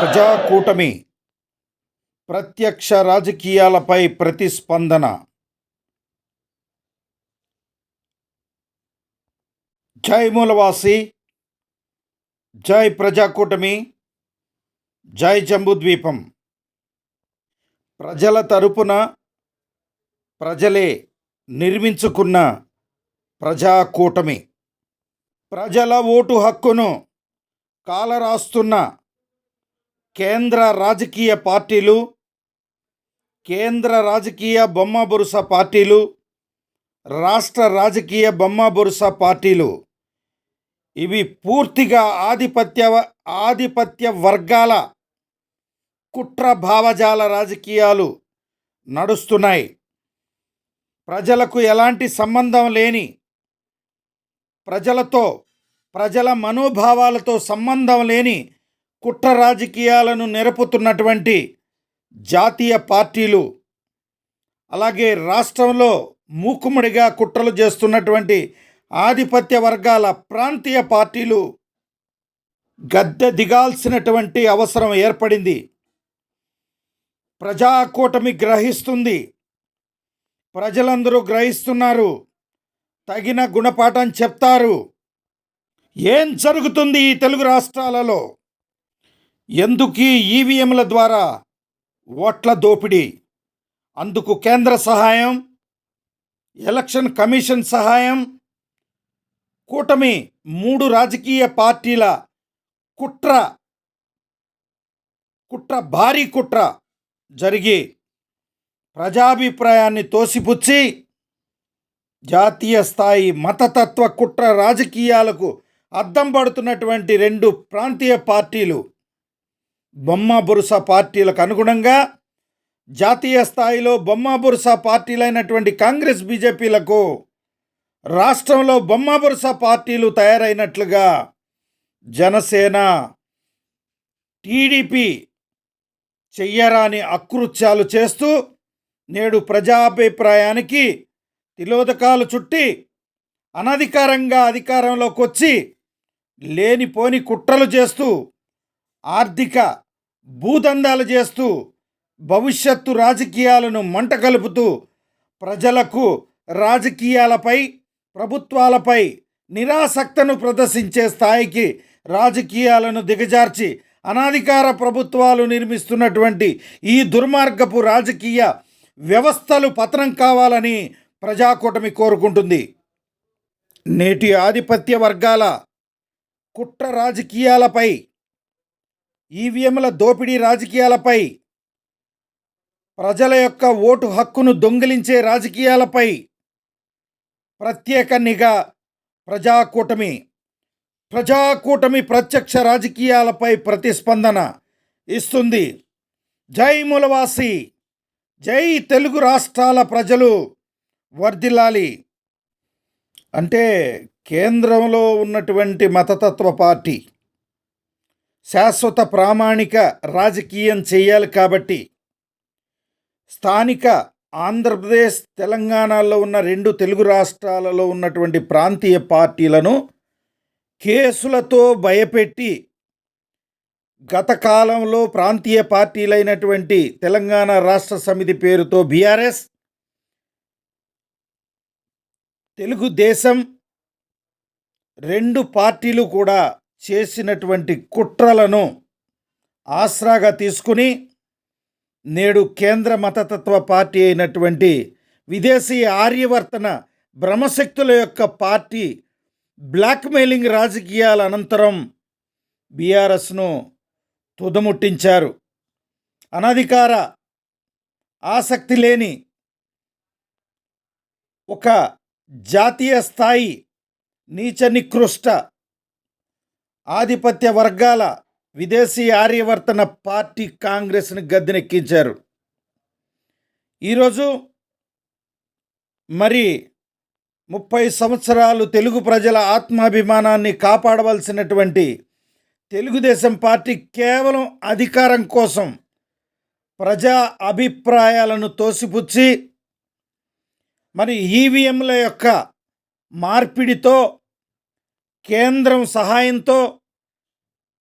ప్రజాకూటమి ప్రత్యక్ష రాజకీయాలపై ప్రతిస్పందన. జై మూలవాసి జై ప్రజాకూటమి జై జంబుద్వీపం. ప్రజల తరపున ప్రజలే నిర్మించుకున్న ప్రజాకూటమి. ప్రజల ఓటు హక్కును కాలరాస్తున్న కేంద్ర రాజకీయ పార్టీలు కేంద్ర రాజకీయ బొమ్మ బొరుస పార్టీలు రాష్ట్ర రాజకీయ బొమ్మ బొరుస పార్టీలు. ఇవి పూర్తిగా ఆధిపత్య ఆధిపత్య వర్గాల కుట్ర భావజాల రాజకీయాలు నడుస్తున్నాయి. ప్రజలకు ఎలాంటి సంబంధం లేని ప్రజలతో ప్రజల మనోభావాలతో సంబంధం లేని కుట్ర రాజకీయాలను నెరపుతున్నటువంటి జాతీయ పార్టీలు అలాగే రాష్ట్రంలో మూకుమ్మడిగా కుట్రలు చేస్తున్నటువంటి ఆధిపత్య వర్గాల ప్రాంతీయ పార్టీలు గద్దె దిగాల్సినటువంటి అవసరం ఏర్పడింది. ప్రజాకూటమి గ్రహిస్తుంది. ప్రజలందరూ గ్రహిస్తున్నారు. తగిన గుణపాఠం చెప్తారు. ఏం జరుగుతుంది ఈ తెలుగు రాష్ట్రాలలో? ఎందుకు ఈవీఎంల ద్వారా ఓట్ల దోపిడీ? అందుకు కేంద్ర సహాయం ఎలక్షన్ కమిషన్ సహాయం కూటమి మూడు రాజకీయ పార్టీల కుట్ర కుట్ర భారీ కుట్ర జరిగి ప్రజాభిప్రాయాన్ని తోసిపుచ్చి జాతీయ స్థాయి మతతత్వ కుట్ర రాజకీయాలకు అద్దం పడుతున్నటువంటి రెండు ప్రాంతీయ పార్టీలు బొమ్మ బురుస పార్టీలకు అనుగుణంగా జాతీయ స్థాయిలో బొమ్మ బురుస పార్టీలైనటువంటి కాంగ్రెస్ బీజేపీలకు రాష్ట్రంలో బొమ్మ బురుస పార్టీలు తయారైనట్లుగా జనసేన టీడీపీ చెయ్యరాని అకృత్యాలు చేస్తూ నేడు ప్రజాభిప్రాయానికి తిలోదకాలు చుట్టి అనధికారంగా అధికారంలోకి వచ్చి లేనిపోని కుట్రలు చేస్తూ ఆర్థిక భూదందాలు చేస్తూ భవిష్యత్తు రాజకీయాలను మంట కలుపుతూ ప్రజలకు రాజకీయాలపై ప్రభుత్వాలపై నిరాసక్తను ప్రదర్శించే స్థాయికి రాజకీయాలను దిగజార్చి అనాధికార ప్రభుత్వాలు నిర్మిస్తున్నటువంటి ఈ దుర్మార్గపు రాజకీయ వ్యవస్థలు పతనం కావాలని ప్రజాకూటమి కోరుకుంటుంది. నేటి ఆధిపత్య వర్గాల కుట్ర రాజకీయాలపై ఈవీఎంల దోపిడీ రాజకీయాలపై ప్రజల యొక్క ఓటు హక్కును దొంగిలించే రాజకీయాలపై ప్రత్యేక నిఘా ప్రజాకూటమి ప్రజాకూటమి ప్రత్యక్ష రాజకీయాలపై ప్రతిస్పందన ఇస్తుంది. జై మూలవాసి జై తెలుగు రాష్ట్రాల ప్రజలు వర్ధిల్లాలి. అంటే కేంద్రంలో ఉన్నటువంటి మతతత్వ పార్టీ శాశ్వత ప్రామాణిక రాజకీయం చేయాలి కాబట్టి స్థానిక ఆంధ్రప్రదేశ్ తెలంగాణలో ఉన్న రెండు తెలుగు రాష్ట్రాలలో ఉన్నటువంటి ప్రాంతీయ పార్టీలను కేసులతో భయపెట్టి గత కాలంలో ప్రాంతీయ పార్టీలైనటువంటి తెలంగాణ రాష్ట్ర సమితి పేరుతో బీఆర్ఎస్ తెలుగుదేశం రెండు పార్టీలు కూడా చేసినటువంటి కుట్రలను ఆసరాగా తీసుకుని నేడు కేంద్ర మతతత్వ పార్టీ అయినటువంటి విదేశీ ఆర్యవర్తన బ్రహ్మశక్తుల యొక్క పార్టీ బ్లాక్మెయిలింగ్ రాజకీయాల అనంతరం బీఆర్ఎస్ను తుదముట్టించారు. అనధికార ఆసక్తి లేని ఒక జాతీయ స్థాయి నీచ నికృష్ట ఆధిపత్య వర్గాల విదేశీ ఆర్యవర్తన పార్టీ కాంగ్రెస్ని గద్దెనెక్కించారు. ఈరోజు మరి ముప్పై సంవత్సరాలు తెలుగు ప్రజల ఆత్మాభిమానాన్ని కాపాడవలసినటువంటి తెలుగుదేశం పార్టీ కేవలం అధికారం కోసం ప్రజా అభిప్రాయాలను తోసిపుచ్చి మరి ఈవీఎంల యొక్క మార్పిడితో కేంద్రం సహాయంతో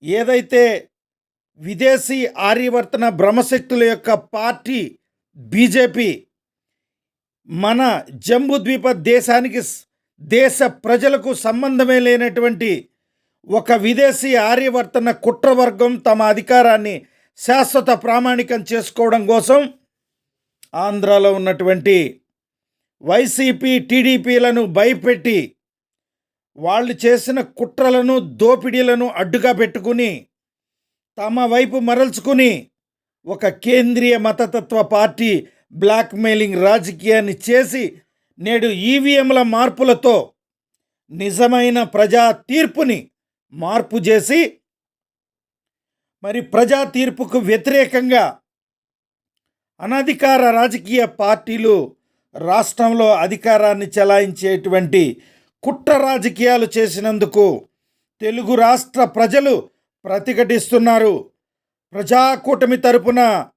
ఏదైతే విదేశీ ఆర్యవర్తన బ్రహ్మశక్తుల యొక్క పార్టీ బీజేపీ మన జంబుద్వీప దేశానికి దేశ ప్రజలకు సంబంధమే లేనటువంటి ఒక విదేశీ ఆర్యవర్తన కుట్రవర్గం తమ అధికారాన్ని శాశ్వత ప్రామాణికం చేసుకోవడం కోసం ఆంధ్రాలో ఉన్నటువంటి వైసీపీ టీడీపీలను భయపెట్టి వాళ్ళు చేసిన కుట్రలను దోపిడీలను అడ్డుగా పెట్టుకుని తమ వైపు మరల్చుకుని ఒక కేంద్రీయ మతతత్వ పార్టీ బ్లాక్మెయిలింగ్ రాజకీయాన్ని చేసి నేడు ఈవీఎంల మార్పులతో నిజమైన ప్రజా తీర్పుని మార్పు చేసి మరి ప్రజా తీర్పుకు వ్యతిరేకంగా అనధికార రాజకీయ పార్టీలు రాష్ట్రంలో అధికారాన్ని చెలాయించేటువంటి కుట్ర రాజకీయాలు చేసినందుకు తెలుగు రాష్ట్ర ప్రజలు ప్రతిఘటిస్తున్నారు. ప్రజాకూటమి తరపున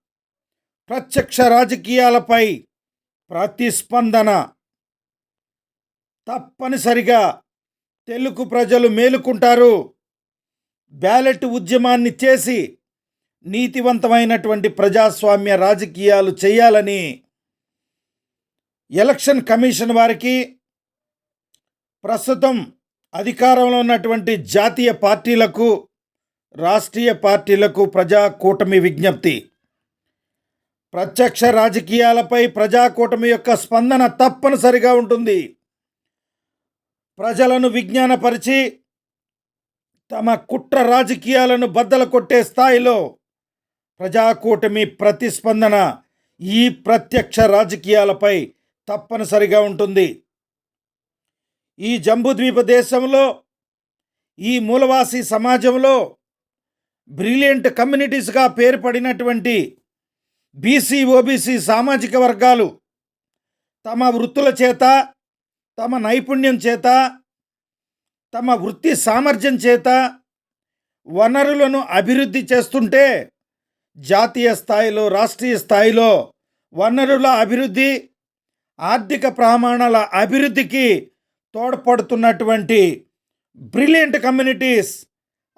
ప్రత్యక్ష రాజకీయాలపై ప్రతిస్పందన. తప్పనిసరిగా తెలుగు ప్రజలు మేలుకుంటారు. బ్యాలెట్ ఉద్యమాన్ని చేసి నీతివంతమైనటువంటి ప్రజాస్వామ్య రాజకీయాలు చేయాలని ఎలక్షన్ కమిషన్ వారికి ప్రస్తుతం అధికారంలో ఉన్నటువంటి జాతీయ పార్టీలకు రాష్ట్రీయ పార్టీలకు ప్రజా కూటమి విజ్ఞప్తి. ప్రత్యక్ష రాజకీయాలపై ప్రజా కూటమి యొక్క స్పందన తప్పనిసరిగా ఉంటుంది. ప్రజలను విజ్ఞానపరిచి తమ కుట్ర రాజకీయాలను బద్దలు కొట్టే స్థాయిలో ప్రజాకూటమి ప్రతిస్పందన ఈ ప్రత్యక్ష రాజకీయాలపై తప్పనిసరిగా ఉంటుంది. ఈ జంబుద్వీప దేశంలో ఈ మూలవాసి సమాజంలో బ్రిలియంట్ కమ్యూనిటీస్గా పేరు పడినటువంటి బీసీ ఓబీసీ సామాజిక వర్గాలు తమ వృత్తుల చేత తమ నైపుణ్యం చేత తమ వృత్తి సామర్థ్యం చేత వనరులను అభివృద్ధి చేస్తుంటే జాతీయ స్థాయిలో రాష్ట్రీయ స్థాయిలో వనరుల అభివృద్ధి ఆర్థిక ప్రమాణాల అభివృద్ధికి తోడ్పడుతున్నటువంటి బ్రిలియంట్ కమ్యూనిటీస్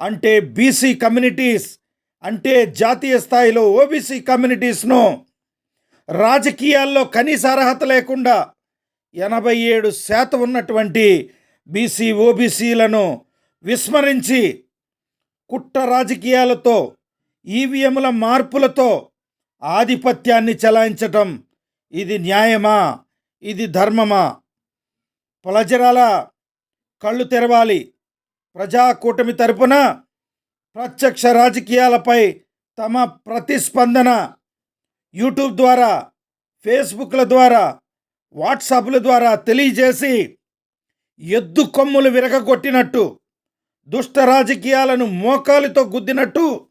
అంటే బీసీ కమ్యూనిటీస్ అంటే జాతీయ స్థాయిలో ఓబీసీ కమ్యూనిటీస్ను రాజకీయాల్లో కనీస అర్హత లేకుండా ఎనభై ఏడు శాతం ఉన్నటువంటి బీసీ ఓబీసీలను విస్మరించి కుట్ర రాజకీయాలతో ఈవీఎంల మార్పులతో ఆధిపత్యాన్ని చెలాయించటం ఇది న్యాయమా? ఇది ధర్మమా? పలజరాల కళ్ళు తెరవాలి. ప్రజాకూటమి తరపున ప్రత్యక్ష రాజకీయాలపై తమ ప్రతిస్పందన యూట్యూబ్ ద్వారా ఫేస్బుక్ల ద్వారా వాట్సాప్ల ద్వారా తెలియజేసి ఎద్దు కొమ్ములు విరగగొట్టినట్టు దుష్ట రాజకీయాలను మోకాలితో గుద్దినట్టు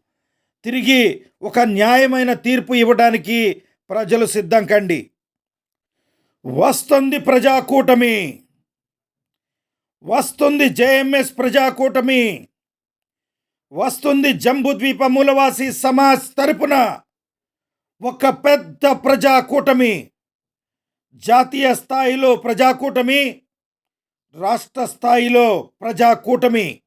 తిరిగి ఒక న్యాయమైన తీర్పు ఇవ్వడానికి ప్రజలు సిద్ధం కండి. వస్తుంది ప్రజాకూటమి వస్తుంది జేఎంఎస్ ప్రజాకూటమి. వస్తుంది జంబుద్వీప మూలవాసి సమాజ్ తరపున ఒక పెద్ద ప్రజాకూటమి. జాతీయ స్థాయిలో ప్రజాకూటమి రాష్ట్ర స్థాయిలో ప్రజాకూటమి.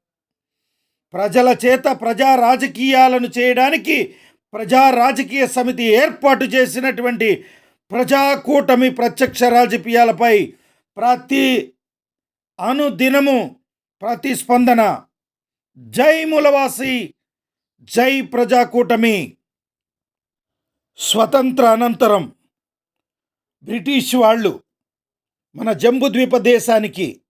ప్రజల చేత ప్రజా రాజకీయాలను చేయడానికి ప్రజా రాజకీయ సమితి ఏర్పాటు చేసినటువంటి ప్రజాకూటమి ప్రత్యక్ష రాజకీయాలపై ప్రతి అనుదినము ప్రతిస్పందన. జై మూలవాసి జై ప్రజాకూటమి. స్వతంత్ర అనంతరం బ్రిటిష్ వాళ్ళు మన జంబుద్వీప దేశానికి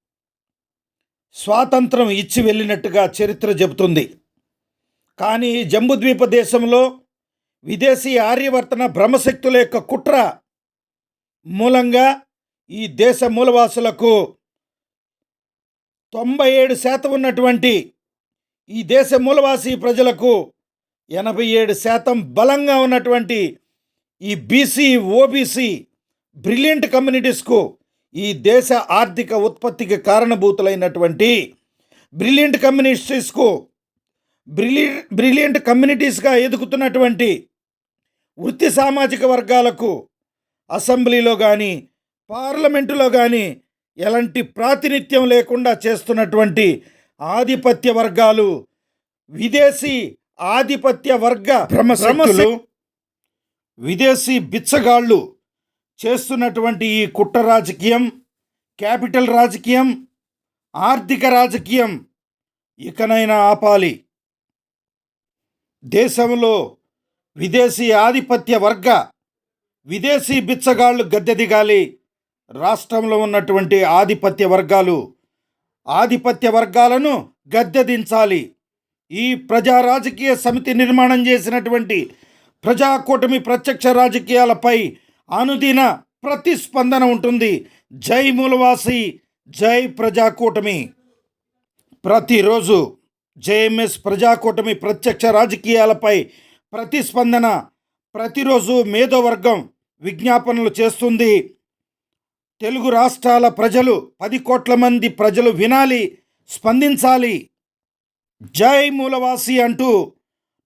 స్వాతంత్రం ఇచ్చి వెళ్ళినట్టుగా చరిత్ర చెబుతుంది. కానీ జంబుద్వీప దేశంలో విదేశీ ఆర్యవర్తన బ్రహ్మశక్తుల యొక్క కుట్ర మూలంగా ఈ దేశ మూలవాసులకు తొంభై ఏడు శాతం ఉన్నటువంటి ఈ దేశ మూలవాసి ప్రజలకు ఎనభై ఏడు శాతం బలంగా ఉన్నటువంటి ఈ బీసీ ఓబీసీ బ్రిలియంట్ కమ్యూనిటీస్కు ఈ దేశ ఆర్థిక ఉత్పత్తికి కారణభూతులైనటువంటి బ్రిలియంట్ కమ్యూనిటీస్కు బ్రిలి బ్రిలియంట్ కమ్యూనిటీస్గా ఎదుగుతున్నటువంటి వృత్తి సామాజిక వర్గాలకు అసెంబ్లీలో కానీ పార్లమెంటులో కానీ ఎలాంటి ప్రాతినిధ్యం లేకుండా చేస్తున్నటువంటి ఆధిపత్య వర్గాలు విదేశీ ఆధిపత్య వర్గ భ్రమశక్తులు విదేశీ బిచ్చగాళ్ళు చేస్తున్నటువంటి ఈ కుట్ర రాజకీయం క్యాపిటల్ రాజకీయం ఆర్థిక రాజకీయం ఇకనైనా ఆపాలి. దేశంలో విదేశీ ఆధిపత్య వర్గ విదేశీ బిచ్చగాళ్ళు గద్దె దిగాలి. రాష్ట్రంలో ఉన్నటువంటి ఆధిపత్య వర్గాలు ఆధిపత్య వర్గాలను గద్దెదించాలి. ఈ ప్రజా రాజకీయ సమితి నిర్మాణం చేసినటువంటి ప్రజాకూటమి ప్రత్యక్ష రాజకీయాలపై అనుదిన ప్రతిస్పందన ఉంటుంది. జై మూలవాసి జై ప్రజాకూటమి ప్రతిరోజు జేఎంఎస్ ప్రజాకూటమి ప్రత్యక్ష రాజకీయాలపై ప్రతిస్పందన ప్రతిరోజు మేధోవర్గం విజ్ఞాపనలు చేస్తుంది. తెలుగు రాష్ట్రాల ప్రజలు పది కోట్ల మంది ప్రజలు వినాలి స్పందించాలి. జై మూలవాసి అంటూ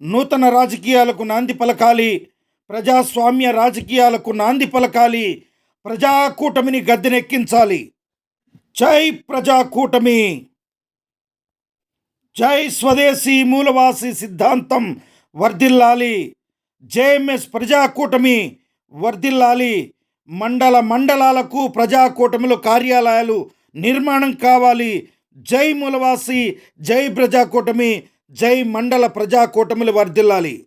నూతన రాజకీయాలకు నాంది పలకాలి ప్రజాస్వామ్య రాజకీయాలకు నాంది పలకాలి ప్రజాకూటమిని గద్దెనెక్కించాలి. జై ప్రజాకూటమి! జై స్వదేశీ మూలవాసి సిద్ధాంతం వర్ధిల్లాలి. జేఎంఎస్ ప్రజాకూటమి వర్ధిల్లాలి. మండల మండలాలకు ప్రజాకూటమిలో కార్యాలయాలు నిర్మాణం కావాలి. జై మూలవాసి జై ప్రజాకూటమి జై మండల ప్రజాకూటములు వర్ధిల్లాలి.